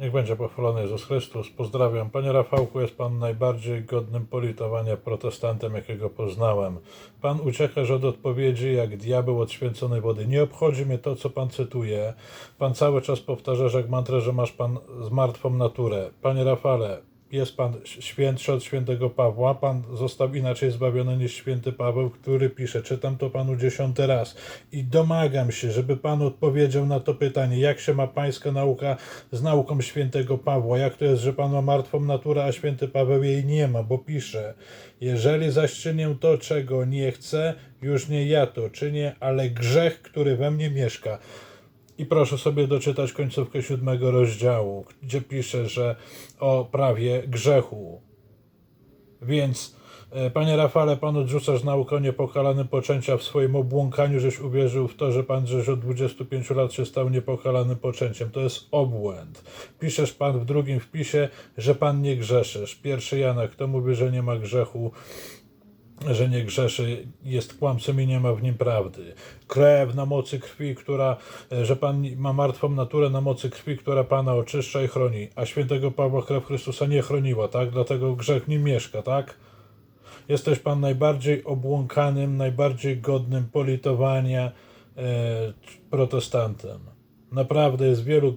Niech będzie pochwalony Jezus Chrystus. Pozdrawiam. Panie Rafałku, jest Pan najbardziej godnym politowania protestantem, jakiego poznałem. Pan uciekasz od odpowiedzi jak diabeł od święconej wody. Nie obchodzi mnie to, co Pan cytuje. Pan cały czas powtarzasz jak mantrę, że masz Pan z martwą naturę. Panie Rafale, jest Pan świętszy od świętego Pawła. Pan został inaczej zbawiony niż święty Paweł, który pisze. Czytam to Panu dziesiąty raz. I domagam się, żeby Pan odpowiedział na to pytanie, jak się ma Pańska nauka z nauką świętego Pawła. Jak to jest, że Pan ma martwą naturę, a święty Paweł jej nie ma, bo pisze. Jeżeli zaś czynię to, czego nie chcę, już nie ja to czynię, ale grzech, który we mnie mieszka. I proszę sobie doczytać końcówkę siódmego rozdziału, gdzie pisze, że o prawie grzechu. Więc, e, panie Rafale, pan odrzucasz naukę niepokalanym poczęcia w swoim obłąkaniu, żeś uwierzył w to, że pan żeś od 25 lat się stał niepokalanym poczęciem. To jest obłęd. Piszesz pan w drugim wpisie, że pan nie grzeszysz. Pierwszy Jana, kto mówi, że nie ma grzechu, że nie grzeszy, jest kłamcą i nie ma w nim prawdy. Krew na mocy krwi, która, e, że Pan ma martwą naturę na mocy krwi, która Pana oczyszcza i chroni, a świętego Pawła krew Chrystusa nie chroniła, tak? Dlatego grzech w nim mieszka, tak? Jesteś Pan najbardziej obłąkanym, najbardziej godnym politowania e, protestantem. Naprawdę jest wielu,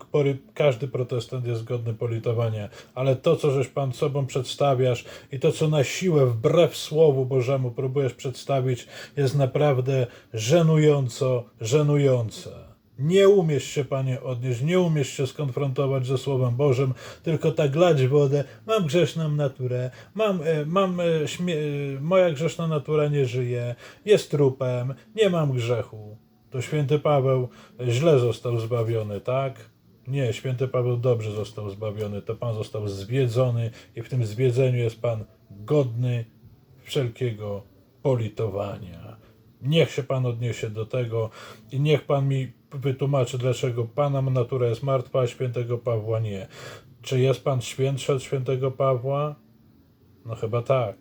każdy protestant jest godny politowania, ale to, co żeś Pan sobą przedstawiasz i to, co na siłę, wbrew Słowu Bożemu próbujesz przedstawić, jest naprawdę żenująco, żenujące. Nie umiesz się, Panie, odnieść, nie umiesz się skonfrontować ze Słowem Bożym, tylko tak lać wodę. Mam grzeszną naturę, mam, e, mam e, e, moja grzeszna natura nie żyje, jest trupem, nie mam grzechu. To święty Paweł źle został zbawiony, tak? Nie, święty Paweł dobrze został zbawiony. To Pan został zwiedzony i w tym zwiedzeniu jest Pan godny wszelkiego politowania. Niech się Pan odniesie do tego i niech Pan mi wytłumaczy, dlaczego Pana natura jest martwa, a świętego Pawła nie. Czy jest Pan świętszy od świętego Pawła? No chyba tak,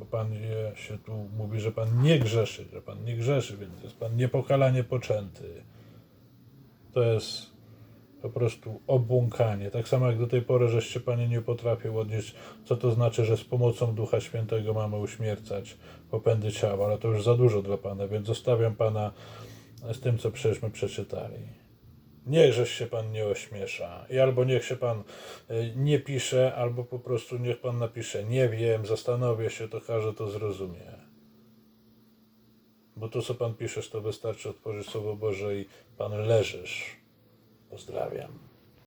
bo Pan się tu mówi, że Pan nie grzeszy, że Pan nie grzeszy, więc jest Pan niepokalanie poczęty. To jest po prostu obłąkanie. Tak samo jak do tej pory, żeście Panie nie potrafił odnieść, co to znaczy, że z pomocą Ducha Świętego mamy uśmiercać popędy ciała, ale to już za dużo dla Pana, więc zostawiam Pana z tym, co przecieżśmy przeczytali. Niechżeś się Pan nie ośmiesza. I albo niech się Pan y, nie pisze, albo po prostu niech Pan napisze nie wiem, zastanowię się, to każdy to zrozumie. Bo to, co Pan piszesz, to wystarczy otworzyć Słowo Boże i Pan leżysz. Pozdrawiam.